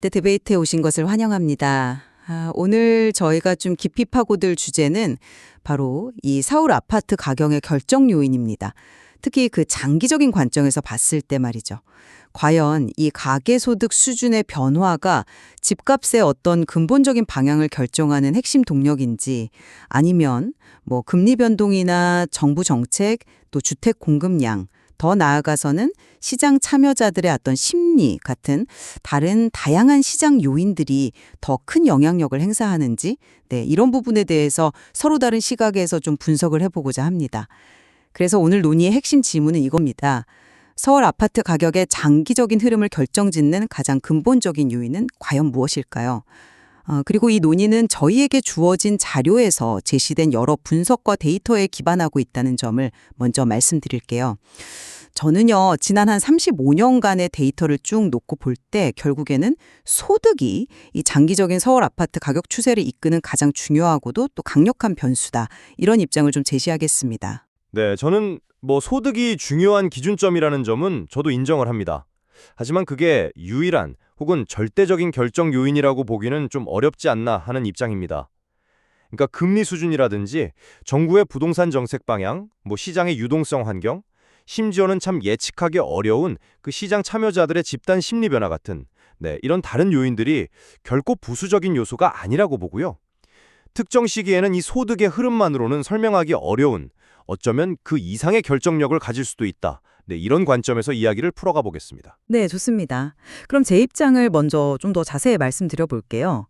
네, 디베이트에 오신 것을 환영합니다. 아, 오늘 저희가 좀 깊이 파고들 주제는 바로 이 서울 아파트 가격의 결정 요인입니다. 특히 그 장기적인 관점에서 봤을 때 말이죠. 과연 이 가계소득 수준의 변화가 집값의 어떤 근본적인 방향을 결정하는 핵심 동력인지 아니면 뭐 금리 변동이나 정부 정책 또 주택 공급량 더 나아가서는 시장 참여자들의 어떤 심리 같은 다른 다양한 시장 요인들이 더 큰 영향력을 행사하는지 네, 이런 부분에 대해서 서로 다른 시각에서 좀 분석을 해보고자 합니다. 그래서 오늘 논의의 핵심 질문은 이겁니다. 서울 아파트 가격의 장기적인 흐름을 결정짓는 가장 근본적인 요인은 과연 무엇일까요? 어, 그리고 이 논의는 저희에게 주어진 자료에서 제시된 여러 분석과 데이터에 기반하고 있다는 점을 먼저 말씀드릴게요. 저는요, 지난 한 35년간의 데이터를 쭉 놓고 볼 때 결국에는 소득이 이 장기적인 서울 아파트 가격 추세를 이끄는 가장 중요하고도 또 강력한 변수다. 이런 입장을 좀 제시하겠습니다. 네, 저는 뭐 소득이 중요한 기준점이라는 점은 저도 인정을 합니다. 하지만 그게 유일한 혹은 절대적인 결정 요인이라고 보기는 좀 어렵지 않나 하는 입장입니다. 그러니까 금리 수준이라든지 정부의 부동산 정책 방향, 뭐 시장의 유동성 환경, 심지어는 참 예측하기 어려운 그 시장 참여자들의 집단 심리 변화 같은 네, 이런 다른 요인들이 결코 부수적인 요소가 아니라고 보고요. 특정 시기에는 이 소득의 흐름만으로는 설명하기 어려운 어쩌면 그 이상의 결정력을 가질 수도 있다. 네, 이런 관점에서 이야기를 풀어가 보겠습니다. 네, 좋습니다. 그럼 제 입장을 먼저 좀 더 자세히 말씀드려 볼게요.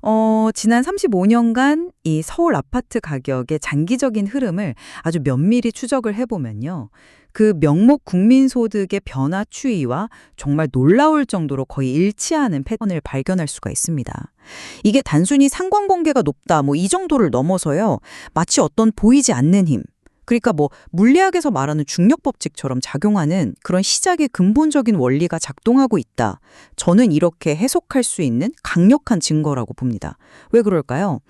어, 지난 35년간 이 서울 아파트 가격의 장기적인 흐름을 아주 면밀히 추적을 해보면요. 그 명목 국민소득의 변화 추이와 정말 놀라울 정도로 거의 일치하는 패턴을 발견할 수가 있습니다. 이게 단순히 상관관계가 높다 뭐 이 정도를 넘어서요. 마치 어떤 보이지 않는 힘, 그러니까 뭐 물리학에서 말하는 중력 법칙처럼 작용하는 그런 시작의 근본적인 원리가 작동하고 있다. 저는 이렇게 해석할 수 있는 강력한 증거라고 봅니다. 왜 그럴까요?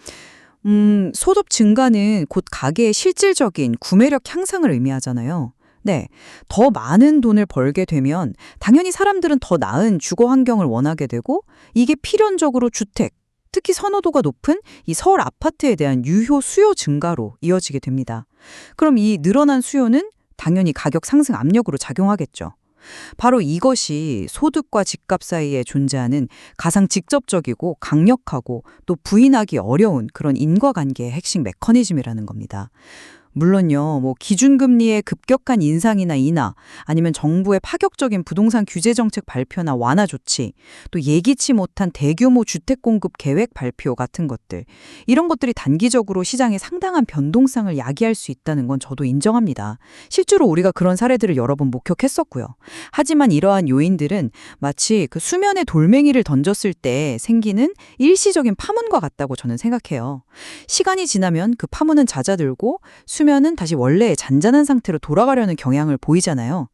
음, 소득 증가는 곧 가계의 실질적인 구매력 향상을 의미하잖아요. 네. 더 많은 돈을 벌게 되면 당연히 사람들은 더 나은 주거 환경을 원하게 되고 이게 필연적으로 주택, 특히 선호도가 높은 이 서울 아파트에 대한 유효 수요 증가로 이어지게 됩니다. 그럼 이 늘어난 수요는 당연히 가격 상승 압력으로 작용하겠죠. 바로 이것이 소득과 집값 사이에 존재하는 가장 직접적이고 강력하고 또 부인하기 어려운 그런 인과관계의 핵심 메커니즘이라는 겁니다. 물론요, 뭐 기준금리의 급격한 인상이나 인하, 아니면 정부의 파격적인 부동산 규제 정책 발표나 완화 조치, 또 예기치 못한 대규모 주택 공급 계획 발표 같은 것들, 이런 것들이 단기적으로 시장에 상당한 변동성을 야기할 수 있다는 건 저도 인정합니다. 실제로 우리가 그런 사례들을 여러 번 목격했었고요. 하지만 이러한 요인들은 마치 그 수면에 돌멩이를 던졌을 때 생기는 일시적인 파문과 같다고 저는 생각해요. 시간이 지나면 그 파문은 잦아들고 수 면은 다시 원래의 잔잔한 상태로 돌아가려는 경향을 보이잖아요.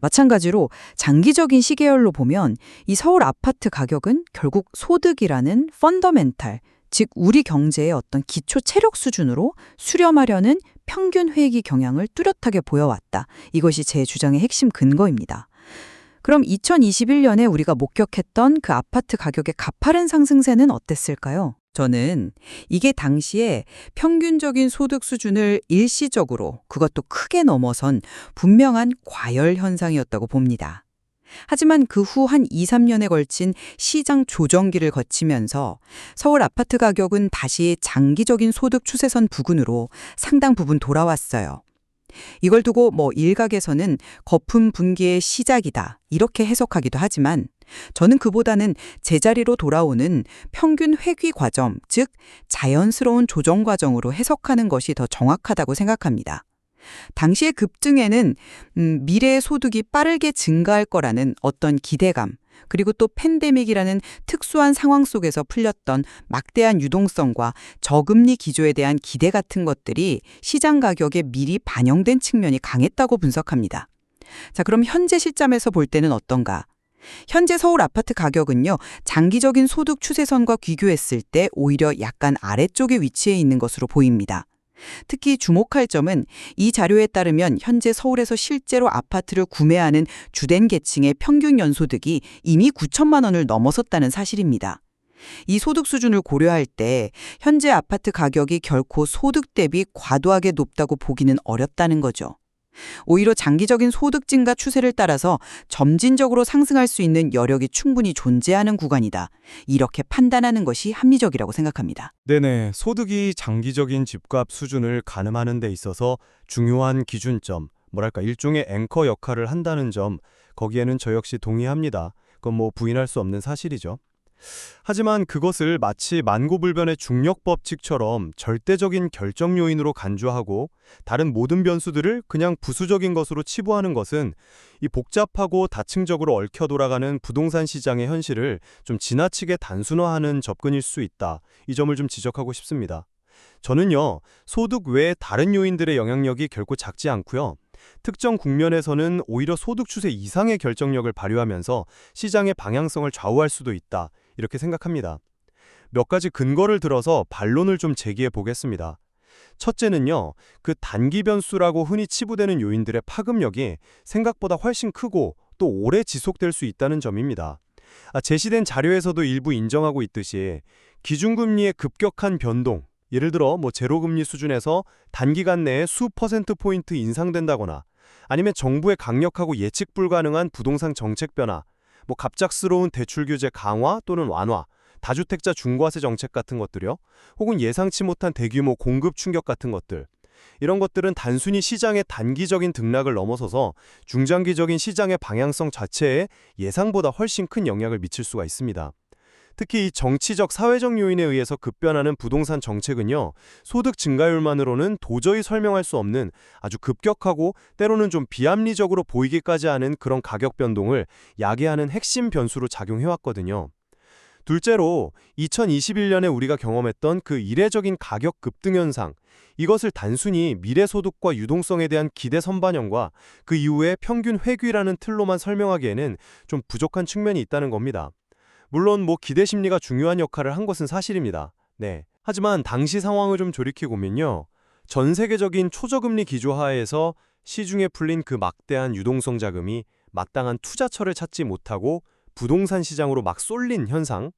마찬가지로 장기적인 시계열로 보면 이 서울 아파트 가격은 결국 소득이라는 펀더멘탈, 즉 우리 경제의 어떤 기초 체력 수준으로 수렴하려는 평균 회귀 경향을 뚜렷하게 보여왔다. 이것이 제 주장의 핵심 근거입니다. 그럼 2021년에 우리가 목격했던 그 아파트 가격의 가파른 상승세는 어땠을까요? 저는 이게 당시에 평균적인 소득 수준을 일시적으로 그것도 크게 넘어선 분명한 과열 현상이었다고 봅니다. 하지만 그 후 한 2, 3년에 걸친 시장 조정기를 거치면서 서울 아파트 가격은 다시 장기적인 소득 추세선 부근으로 상당 부분 돌아왔어요. 이걸 두고 뭐 일각에서는 거품 분기의 시작이다 이렇게 해석하기도 하지만 저는 그보다는 제자리로 돌아오는 평균 회귀 과정, 즉 자연스러운 조정 과정으로 해석하는 것이 더 정확하다고 생각합니다. 당시의 급증에는 음, 미래의 소득이 빠르게 증가할 거라는 어떤 기대감, 그리고 또 팬데믹이라는 특수한 상황 속에서 풀렸던 막대한 유동성과 저금리 기조에 대한 기대 같은 것들이 시장 가격에 미리 반영된 측면이 강했다고 분석합니다. 자, 그럼 현재 시점에서 볼 때는 어떤가? 현재 서울 아파트 가격은요, 장기적인 소득 추세선과 비교했을 때 오히려 약간 아래쪽에 위치해 있는 것으로 보입니다. 특히 주목할 점은 이 자료에 따르면 현재 서울에서 실제로 아파트를 구매하는 주된 계층의 평균 연소득이 이미 9천만 원을 넘어섰다는 사실입니다. 이 소득 수준을 고려할 때 현재 아파트 가격이 결코 소득 대비 과도하게 높다고 보기는 어렵다는 거죠. 오히려 장기적인 소득 증가 추세를 따라서 점진적으로 상승할 수 있는 여력이 충분히 존재하는 구간이다. 이렇게 판단하는 것이 합리적이라고 생각합니다. 네네, 소득이 장기적인 집값 수준을 가늠하는 데 있어서 중요한 기준점, 뭐랄까 일종의 앵커 역할을 한다는 점, 거기에는 저 역시 동의합니다. 그건 뭐 부인할 수 없는 사실이죠. 하지만 그것을 마치 만고불변의 중력 법칙처럼 절대적인 결정 요인으로 간주하고 다른 모든 변수들을 그냥 부수적인 것으로 치부하는 것은 이 복잡하고 다층적으로 얽혀 돌아가는 부동산 시장의 현실을 좀 지나치게 단순화하는 접근일 수 있다. 이 점을 좀 지적하고 싶습니다. 저는요, 소득 외의 다른 요인들의 영향력이 결코 작지 않고요. 특정 국면에서는 오히려 소득 추세 이상의 결정력을 발휘하면서 시장의 방향성을 좌우할 수도 있다. 이렇게 생각합니다. 몇 가지 근거를 들어서 반론을 좀 제기해 보겠습니다. 첫째는요, 그 단기 변수라고 흔히 치부되는 요인들의 파급력이 생각보다 훨씬 크고 또 오래 지속될 수 있다는 점입니다. 아, 제시된 자료에서도 일부 인정하고 있듯이 기준금리의 급격한 변동, 예를 들어 뭐 제로금리 수준에서 단기간 내에 수 퍼센트 포인트 인상된다거나 아니면 정부의 강력하고 예측 불가능한 부동산 정책 변화, 뭐 갑작스러운 대출 규제 강화 또는 완화, 다주택자 중과세 정책 같은 것들요. 혹은 예상치 못한 대규모 공급 충격 같은 것들. 이런 것들은 단순히 시장의 단기적인 등락을 넘어서서 중장기적인 시장의 방향성 자체에 예상보다 훨씬 큰 영향을 미칠 수가 있습니다. 특히 이 정치적, 사회적 요인에 의해서 급변하는 부동산 정책은요, 소득 증가율만으로는 도저히 설명할 수 없는 아주 급격하고 때로는 좀 비합리적으로 보이기까지 하는 그런 가격 변동을 야기하는 핵심 변수로 작용해왔거든요. 둘째로 2021년에 우리가 경험했던 그 이례적인 가격 급등 현상, 이것을 단순히 미래 소득과 유동성에 대한 기대 선반영과 그 이후의 평균 회귀라는 틀로만 설명하기에는 좀 부족한 측면이 있다는 겁니다. 물론 뭐 기대 심리가 중요한 역할을 한 것은 사실입니다. 네. 하지만 당시 상황을 좀 조리켜 보면요. 전 세계적인 초저금리 기조 하에서 시중에 풀린 그 막대한 유동성 자금이 마땅한 투자처를 찾지 못하고 부동산 시장으로 막 쏠린 현상,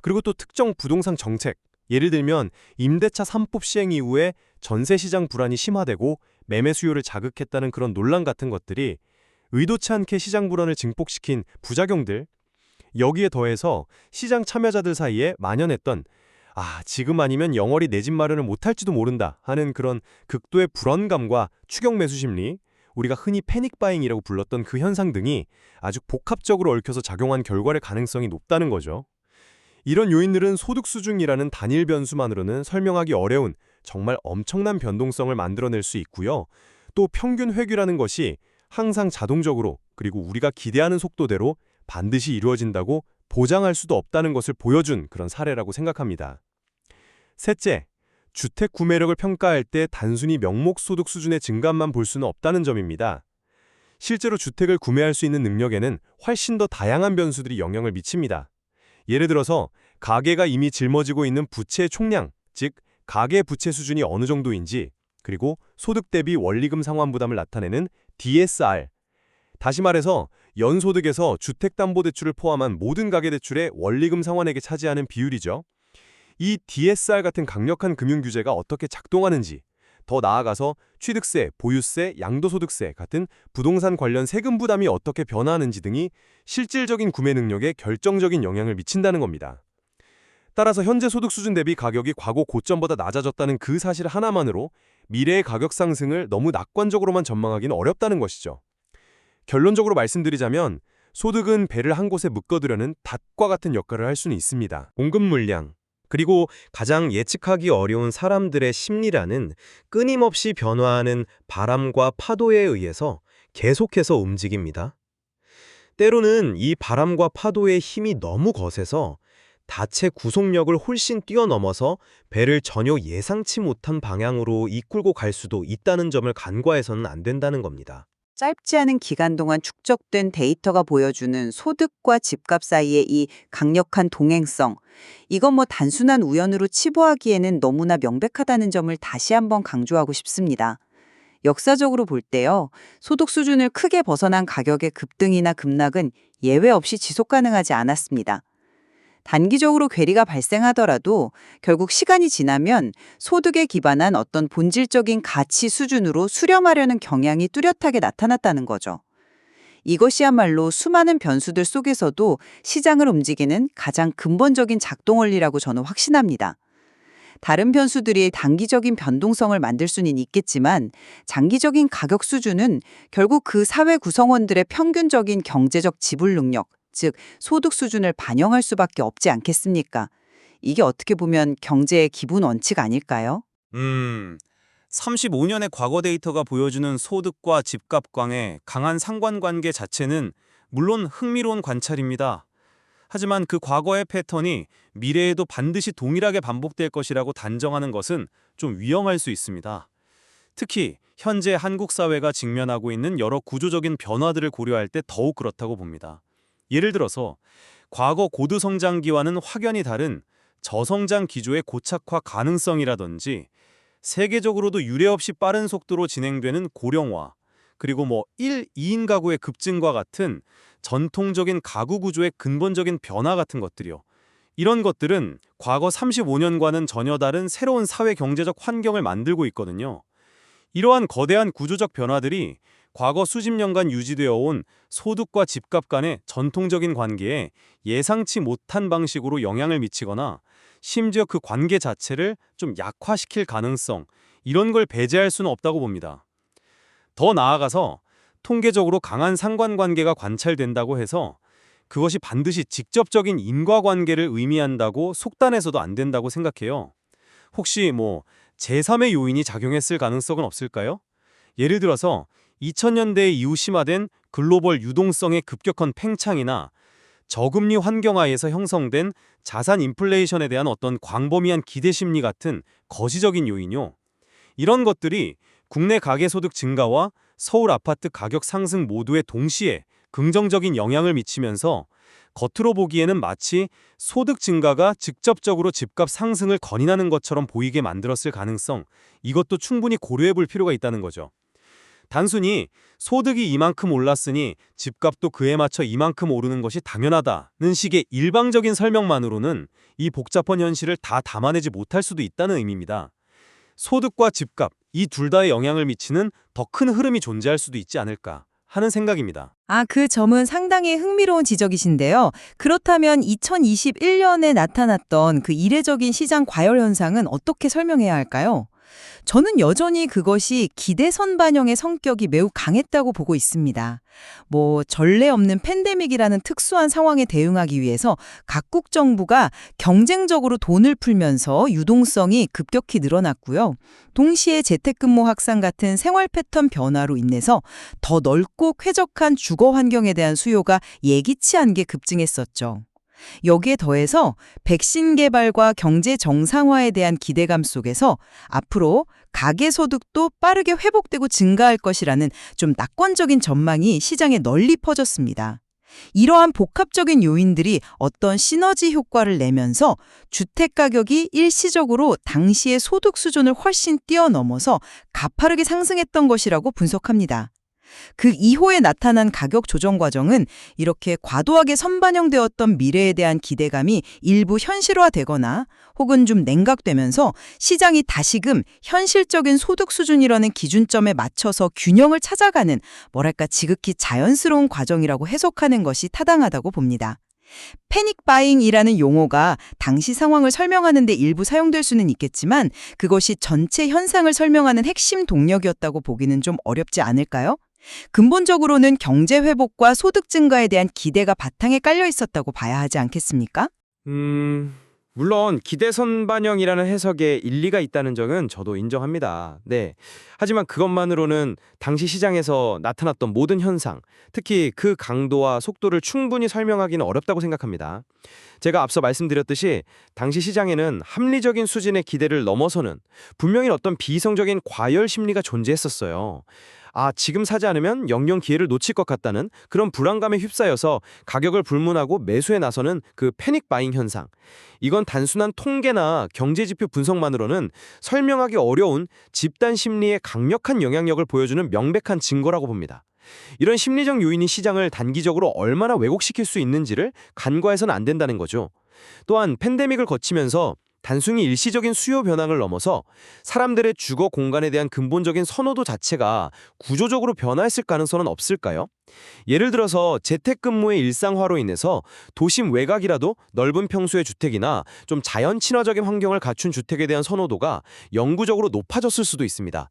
그리고 또 특정 부동산 정책, 예를 들면 임대차 3법 시행 이후에 전세 시장 불안이 심화되고 매매 수요를 자극했다는 그런 논란 같은 것들이 의도치 않게 시장 불안을 증폭시킨 부작용들, 여기에 더해서 시장 참여자들 사이에 만연했던 아, 지금 아니면 영월이 내 집 마련을 못할지도 모른다 하는 그런 극도의 불안감과 추격 매수 심리, 우리가 흔히 패닉 바잉이라고 불렀던 그 현상 등이 아주 복합적으로 얽혀서 작용한 결과의 가능성이 높다는 거죠. 이런 요인들은 소득 수준이라는 단일 변수만으로는 설명하기 어려운 정말 엄청난 변동성을 만들어낼 수 있고요. 또 평균 회귀라는 것이 항상 자동적으로 그리고 우리가 기대하는 속도대로 반드시 이루어진다고 보장할 수도 없다는 것을 보여준 그런 사례라고 생각합니다. 셋째, 주택 구매력을 평가할 때 단순히 명목소득 수준의 증감만 볼 수는 없다는 점입니다. 실제로 주택을 구매할 수 있는 능력에는 훨씬 더 다양한 변수들이 영향을 미칩니다. 예를 들어서 가계가 이미 짊어지고 있는 부채 총량, 즉 가계 부채 수준이 어느 정도인지, 그리고 소득 대비 원리금 상환 부담을 나타내는 DSR. 다시 말해서 연소득에서 주택담보대출을 포함한 모든 가계대출의 원리금 상환액이 차지하는 비율이죠. 이 DSR 같은 강력한 금융규제가 어떻게 작동하는지, 더 나아가서 취득세, 보유세, 양도소득세 같은 부동산 관련 세금 부담이 어떻게 변화하는지 등이 실질적인 구매 능력에 결정적인 영향을 미친다는 겁니다. 따라서 현재 소득 수준 대비 가격이 과거 고점보다 낮아졌다는 그 사실 하나만으로 미래의 가격 상승을 너무 낙관적으로만 전망하기는 어렵다는 것이죠. 결론적으로 말씀드리자면 소득은 배를 한 곳에 묶어두려는 닷과 같은 역할을 할 수는 있습니다. 공급 물량, 그리고 가장 예측하기 어려운 사람들의 심리라는 끊임없이 변화하는 바람과 파도에 의해서 계속해서 움직입니다. 때로는 이 바람과 파도의 힘이 너무 거세서 다체 구속력을 훨씬 뛰어넘어서 배를 전혀 예상치 못한 방향으로 이끌고 갈 수도 있다는 점을 간과해서는 안 된다는 겁니다. 짧지 않은 기간 동안 축적된 데이터가 보여주는 소득과 집값 사이의 이 강력한 동행성. 이건 뭐 단순한 우연으로 치부하기에는 너무나 명백하다는 점을 다시 한번 강조하고 싶습니다. 역사적으로 볼 때요, 소득 수준을 크게 벗어난 가격의 급등이나 급락은 예외 없이 지속 가능하지 않았습니다. 단기적으로 괴리가 발생하더라도 결국 시간이 지나면 소득에 기반한 어떤 본질적인 가치 수준으로 수렴하려는 경향이 뚜렷하게 나타났다는 거죠. 이것이야말로 수많은 변수들 속에서도 시장을 움직이는 가장 근본적인 작동 원리라고 저는 확신합니다. 다른 변수들이 단기적인 변동성을 만들 수는 있겠지만 장기적인 가격 수준은 결국 그 사회 구성원들의 평균적인 경제적 지불 능력, 즉 소득 수준을 반영할 수밖에 없지 않겠습니까? 이게 어떻게 보면 경제의 기본 원칙 아닐까요? 음, 35년의 과거 데이터가 보여주는 소득과 집값 광의 강한 상관관계 자체는 물론 흥미로운 관찰입니다. 하지만 그 과거의 패턴이 미래에도 반드시 동일하게 반복될 것이라고 단정하는 것은 좀 위험할 수 있습니다. 특히 현재 한국 사회가 직면하고 있는 여러 구조적인 변화들을 고려할 때 더욱 그렇다고 봅니다. 예를 들어서 과거 고도성장기와는 확연히 다른 저성장 기조의 고착화 가능성이라든지 세계적으로도 유례없이 빠른 속도로 진행되는 고령화, 그리고 뭐 1, 2인 가구의 급증과 같은 전통적인 가구 구조의 근본적인 변화 같은 것들이요. 이런 것들은 과거 35년과는 전혀 다른 새로운 사회 경제적 환경을 만들고 있거든요. 이러한 거대한 구조적 변화들이 과거 수십 년간 유지되어 온 소득과 집값 간의 전통적인 관계에 예상치 못한 방식으로 영향을 미치거나 심지어 그 관계 자체를 좀 약화시킬 가능성, 이런 걸 배제할 수는 없다고 봅니다. 더 나아가서 통계적으로 강한 상관관계가 관찰된다고 해서 그것이 반드시 직접적인 인과관계를 의미한다고 속단해서도 안 된다고 생각해요. 혹시 뭐 제3의 요인이 작용했을 가능성은 없을까요? 예를 들어서 2000년대 이후 심화된 글로벌 유동성의 급격한 팽창이나 저금리 환경하에서 형성된 자산 인플레이션에 대한 어떤 광범위한 기대 심리 같은 거시적인 요인요. 이런 것들이 국내 가계소득 증가와 서울 아파트 가격 상승 모두에 동시에 긍정적인 영향을 미치면서 겉으로 보기에는 마치 소득 증가가 직접적으로 집값 상승을 건인하는 것처럼 보이게 만들었을 가능성, 이것도 충분히 고려해 볼 필요가 있다는 거죠. 단순히 소득이 이만큼 올랐으니 집값도 그에 맞춰 이만큼 오르는 것이 당연하다는 식의 일방적인 설명만으로는 이 복잡한 현실을 다 담아내지 못할 수도 있다는 의미입니다. 소득과 집값, 이 둘 다에 영향을 미치는 더 큰 흐름이 존재할 수도 있지 않을까 하는 생각입니다. 아, 그 점은 상당히 흥미로운 지적이신데요. 그렇다면 2021년에 나타났던 그 이례적인 시장 과열 현상은 어떻게 설명해야 할까요? 저는 여전히 그것이 기대선 반영의 성격이 매우 강했다고 보고 있습니다. 뭐 전례 없는 팬데믹이라는 특수한 상황에 대응하기 위해서 각국 정부가 경쟁적으로 돈을 풀면서 유동성이 급격히 늘어났고요. 동시에 재택근무 확산 같은 생활 패턴 변화로 인해서 더 넓고 쾌적한 주거 환경에 대한 수요가 예기치 않게 급증했었죠. 여기에 더해서 백신 개발과 경제 정상화에 대한 기대감 속에서 앞으로 가계소득도 빠르게 회복되고 증가할 것이라는 좀 낙관적인 전망이 시장에 널리 퍼졌습니다. 이러한 복합적인 요인들이 어떤 시너지 효과를 내면서 주택 가격이 일시적으로 당시의 소득 수준을 훨씬 뛰어넘어서 가파르게 상승했던 것이라고 분석합니다. 그 이후에 나타난 가격 조정 과정은 이렇게 과도하게 선반영되었던 미래에 대한 기대감이 일부 현실화되거나 혹은 좀 냉각되면서 시장이 다시금 현실적인 소득 수준이라는 기준점에 맞춰서 균형을 찾아가는 뭐랄까 지극히 자연스러운 과정이라고 해석하는 것이 타당하다고 봅니다. 패닉 바잉이라는 용어가 당시 상황을 설명하는 데 일부 사용될 수는 있겠지만 그것이 전체 현상을 설명하는 핵심 동력이었다고 보기는 좀 어렵지 않을까요? 근본적으로는 경제 회복과 소득 증가에 대한 기대가 바탕에 깔려 있었다고 봐야 하지 않겠습니까? 음, 물론 기대선 반영이라는 해석에 일리가 있다는 점은 저도 인정합니다. 네. 하지만 그것만으로는 당시 시장에서 나타났던 모든 현상, 특히 그 강도와 속도를 충분히 설명하기는 어렵다고 생각합니다. 제가 앞서 말씀드렸듯이 당시 시장에는 합리적인 수준의 기대를 넘어서는 분명히 어떤 비이성적인 과열 심리가 존재했었어요. 아, 지금 사지 않으면 영영 기회를 놓칠 것 같다는 그런 불안감에 휩싸여서 가격을 불문하고 매수에 나서는 그 패닉 바잉 현상. 이건 단순한 통계나 경제 지표 분석만으로는 설명하기 어려운 집단 심리의 강력한 영향력을 보여주는 명백한 증거라고 봅니다. 이런 심리적 요인이 시장을 단기적으로 얼마나 왜곡시킬 수 있는지를 간과해서는 안 된다는 거죠. 또한 팬데믹을 거치면서 단순히 일시적인 수요 변화를 넘어서 사람들의 주거 공간에 대한 근본적인 선호도 자체가 구조적으로 변화했을 가능성은 없을까요? 예를 들어서 재택근무의 일상화로 인해서 도심 외곽이라도 넓은 평수의 주택이나 좀 자연 친화적인 환경을 갖춘 주택에 대한 선호도가 영구적으로 높아졌을 수도 있습니다.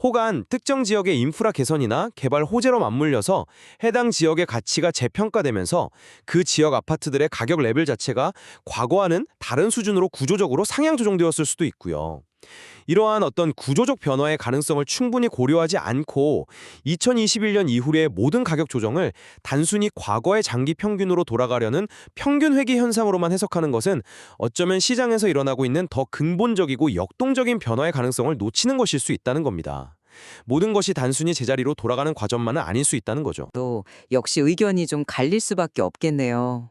혹은 특정 지역의 인프라 개선이나 개발 호재로 맞물려서 해당 지역의 가치가 재평가되면서 그 지역 아파트들의 가격 레벨 자체가 과거와는 다른 수준으로 구조적으로 상향 조정되었을 수도 있고요. 이러한 어떤 구조적 변화의 가능성을 충분히 고려하지 않고 2021년 이후의 모든 가격 조정을 단순히 과거의 장기 평균으로 돌아가려는 평균 회귀 현상으로만 해석하는 것은 어쩌면 시장에서 일어나고 있는 더 근본적이고 역동적인 변화의 가능성을 놓치는 것일 수 있다는 겁니다. 모든 것이 단순히 제자리로 돌아가는 과정만은 아닐 수 있다는 거죠. 또 역시 의견이 좀 갈릴 수밖에 없겠네요.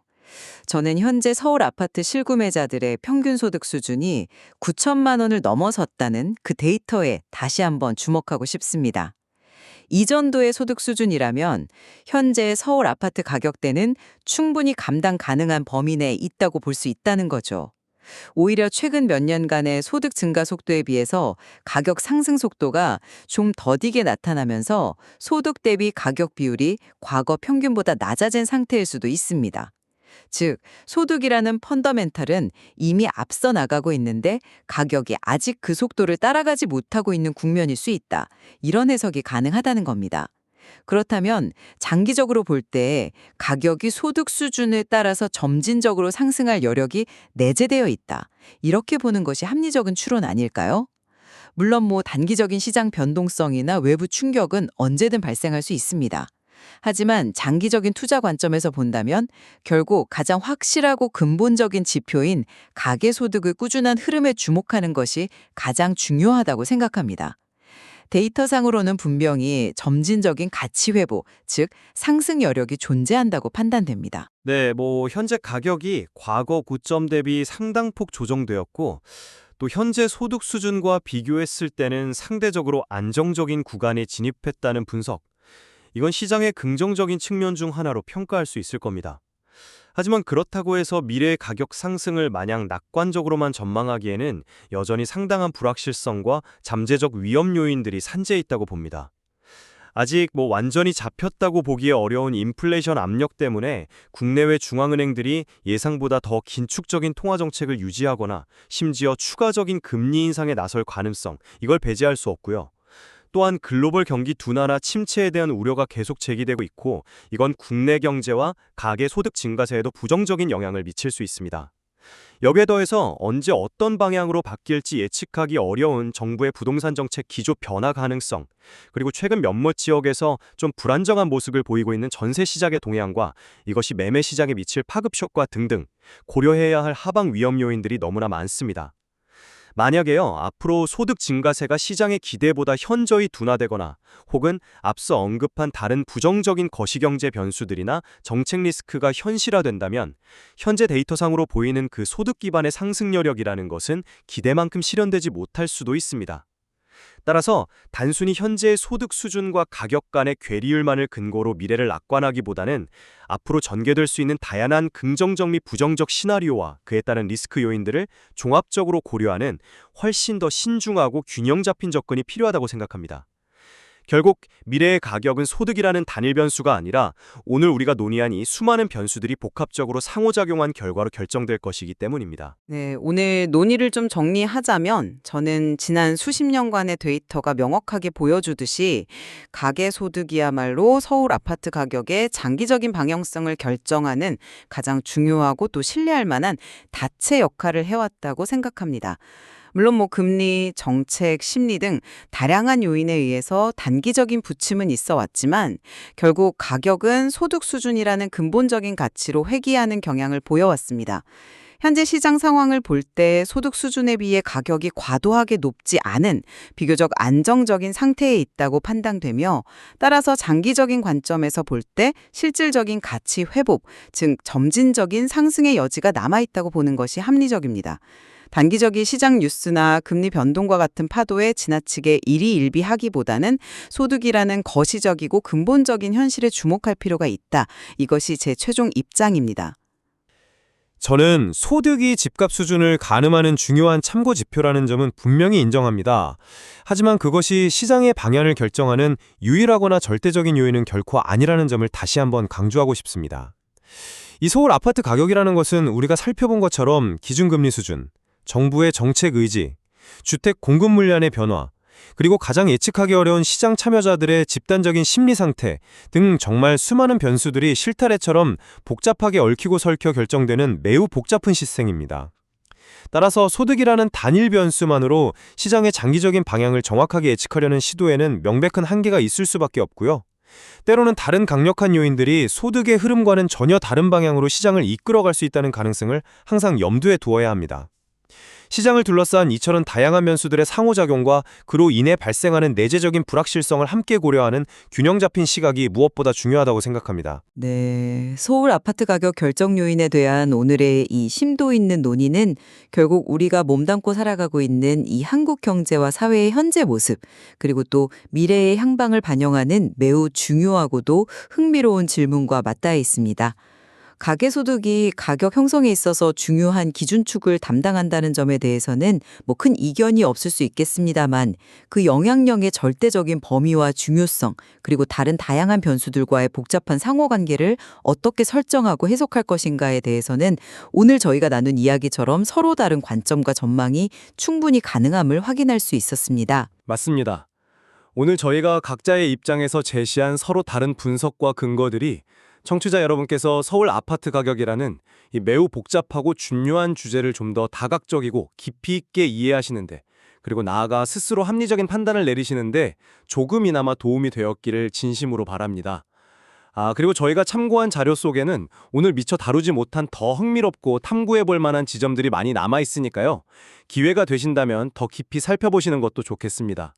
저는 현재 서울 아파트 실구매자들의 평균 소득 수준이 9천만 원을 넘어섰다는 그 데이터에 다시 한번 주목하고 싶습니다. 이전도의 소득 수준이라면 현재 서울 아파트 가격대는 충분히 감당 가능한 범위 내에 있다고 볼 수 있다는 거죠. 오히려 최근 몇 년간의 소득 증가 속도에 비해서 가격 상승 속도가 좀 더디게 나타나면서 소득 대비 가격 비율이 과거 평균보다 낮아진 상태일 수도 있습니다. 즉, 소득이라는 펀더멘탈은 이미 앞서 나가고 있는데 가격이 아직 그 속도를 따라가지 못하고 있는 국면일 수 있다. 이런 해석이 가능하다는 겁니다. 그렇다면 장기적으로 볼 때 가격이 소득 수준에 따라서 점진적으로 상승할 여력이 내재되어 있다. 이렇게 보는 것이 합리적인 추론 아닐까요? 물론 뭐 단기적인 시장 변동성이나 외부 충격은 언제든 발생할 수 있습니다. 하지만 장기적인 투자 관점에서 본다면 결국 가장 확실하고 근본적인 지표인 가계소득의 꾸준한 흐름에 주목하는 것이 가장 중요하다고 생각합니다. 데이터상으로는 분명히 점진적인 가치 회복, 즉 상승 여력이 존재한다고 판단됩니다. 네, 뭐 현재 가격이 과거 고점 대비 상당폭 조정되었고 또 현재 소득 수준과 비교했을 때는 상대적으로 안정적인 구간에 진입했다는 분석. 이건 시장의 긍정적인 측면 중 하나로 평가할 수 있을 겁니다. 하지만 그렇다고 해서 미래의 가격 상승을 마냥 낙관적으로만 전망하기에는 여전히 상당한 불확실성과 잠재적 위험 요인들이 산재해 있다고 봅니다. 아직 뭐 완전히 잡혔다고 보기에 어려운 인플레이션 압력 때문에 국내외 중앙은행들이 예상보다 더 긴축적인 통화 정책을 유지하거나 심지어 추가적인 금리 인상에 나설 가능성 이걸 배제할 수 없고요. 또한 글로벌 경기 둔화나 침체에 대한 우려가 계속 제기되고 있고 이건 국내 경제와 가계 소득 증가세에도 부정적인 영향을 미칠 수 있습니다. 여기에 더해서 언제 어떤 방향으로 바뀔지 예측하기 어려운 정부의 부동산 정책 기조 변화 가능성, 그리고 최근 몇몇 지역에서 좀 불안정한 모습을 보이고 있는 전세 시장의 동향과 이것이 매매 시장에 미칠 파급 효과 등등 고려해야 할 하방 위험 요인들이 너무나 많습니다. 만약에요, 앞으로 소득 증가세가 시장의 기대보다 현저히 둔화되거나 혹은 앞서 언급한 다른 부정적인 거시경제 변수들이나 정책 리스크가 현실화된다면 현재 데이터상으로 보이는 그 소득 기반의 상승 여력이라는 것은 기대만큼 실현되지 못할 수도 있습니다. 따라서 단순히 현재의 소득 수준과 가격 간의 괴리율만을 근거로 미래를 낙관하기보다는 앞으로 전개될 수 있는 다양한 긍정적 및 부정적 시나리오와 그에 따른 리스크 요인들을 종합적으로 고려하는 훨씬 더 신중하고 균형 잡힌 접근이 필요하다고 생각합니다. 결국 미래의 가격은 소득이라는 단일 변수가 아니라 오늘 우리가 논의한 이 수많은 변수들이 복합적으로 상호작용한 결과로 결정될 것이기 때문입니다. 네, 오늘 논의를 좀 정리하자면 저는 지난 수십 년간의 데이터가 명확하게 보여주듯이 가계 소득이야말로 서울 아파트 가격의 장기적인 방향성을 결정하는 가장 중요하고 또 신뢰할 만한 다체 역할을 해왔다고 생각합니다. 물론 뭐 금리, 정책, 심리 등 다양한 요인에 의해서 단기적인 부침은 있어 왔지만 결국 가격은 소득 수준이라는 근본적인 가치로 회귀하는 경향을 보여왔습니다. 현재 시장 상황을 볼 때 소득 수준에 비해 가격이 과도하게 높지 않은 비교적 안정적인 상태에 있다고 판단되며 따라서 장기적인 관점에서 볼 때 실질적인 가치 회복, 즉 점진적인 상승의 여지가 남아 있다고 보는 것이 합리적입니다. 단기적인 시장 뉴스나 금리 변동과 같은 파도에 지나치게 일희일비하기보다는 소득이라는 거시적이고 근본적인 현실에 주목할 필요가 있다. 이것이 제 최종 입장입니다. 저는 소득이 집값 수준을 가늠하는 중요한 참고 지표라는 점은 분명히 인정합니다. 하지만 그것이 시장의 방향을 결정하는 유일하거나 절대적인 요인은 결코 아니라는 점을 다시 한번 강조하고 싶습니다. 이 서울 아파트 가격이라는 것은 우리가 살펴본 것처럼 기준금리 수준, 정부의 정책 의지, 주택 공급 물량의 변화, 그리고 가장 예측하기 어려운 시장 참여자들의 집단적인 심리 상태 등 정말 수많은 변수들이 실타래처럼 복잡하게 얽히고 설켜 결정되는 매우 복잡한 시스템입니다. 따라서 소득이라는 단일 변수만으로 시장의 장기적인 방향을 정확하게 예측하려는 시도에는 명백한 한계가 있을 수밖에 없고요. 때로는 다른 강력한 요인들이 소득의 흐름과는 전혀 다른 방향으로 시장을 이끌어갈 수 있다는 가능성을 항상 염두에 두어야 합니다. 시장을 둘러싼 이처럼 다양한 변수들의 상호작용과 그로 인해 발생하는 내재적인 불확실성을 함께 고려하는 균형 잡힌 시각이 무엇보다 중요하다고 생각합니다. 네, 서울 아파트 가격 결정 요인에 대한 오늘의 이 심도 있는 논의는 결국 우리가 몸담고 살아가고 있는 이 한국 경제와 사회의 현재 모습, 그리고 또 미래의 향방을 반영하는 매우 중요하고도 흥미로운 질문과 맞닿아 있습니다. 가계소득이 가격 형성에 있어서 중요한 기준축을 담당한다는 점에 대해서는 뭐 큰 이견이 없을 수 있겠습니다만 그 영향력의 절대적인 범위와 중요성 그리고 다른 다양한 변수들과의 복잡한 상호관계를 어떻게 설정하고 해석할 것인가에 대해서는 오늘 저희가 나눈 이야기처럼 서로 다른 관점과 전망이 충분히 가능함을 확인할 수 있었습니다. 맞습니다. 오늘 저희가 각자의 입장에서 제시한 서로 다른 분석과 근거들이 청취자 여러분께서 서울 아파트 가격이라는 이 매우 복잡하고 중요한 주제를 좀 더 다각적이고 깊이 있게 이해하시는데 그리고 나아가 스스로 합리적인 판단을 내리시는데 조금이나마 도움이 되었기를 진심으로 바랍니다. 아, 그리고 저희가 참고한 자료 속에는 오늘 미처 다루지 못한 더 흥미롭고 탐구해 볼 만한 지점들이 많이 남아 있으니까요. 기회가 되신다면 더 깊이 살펴보시는 것도 좋겠습니다.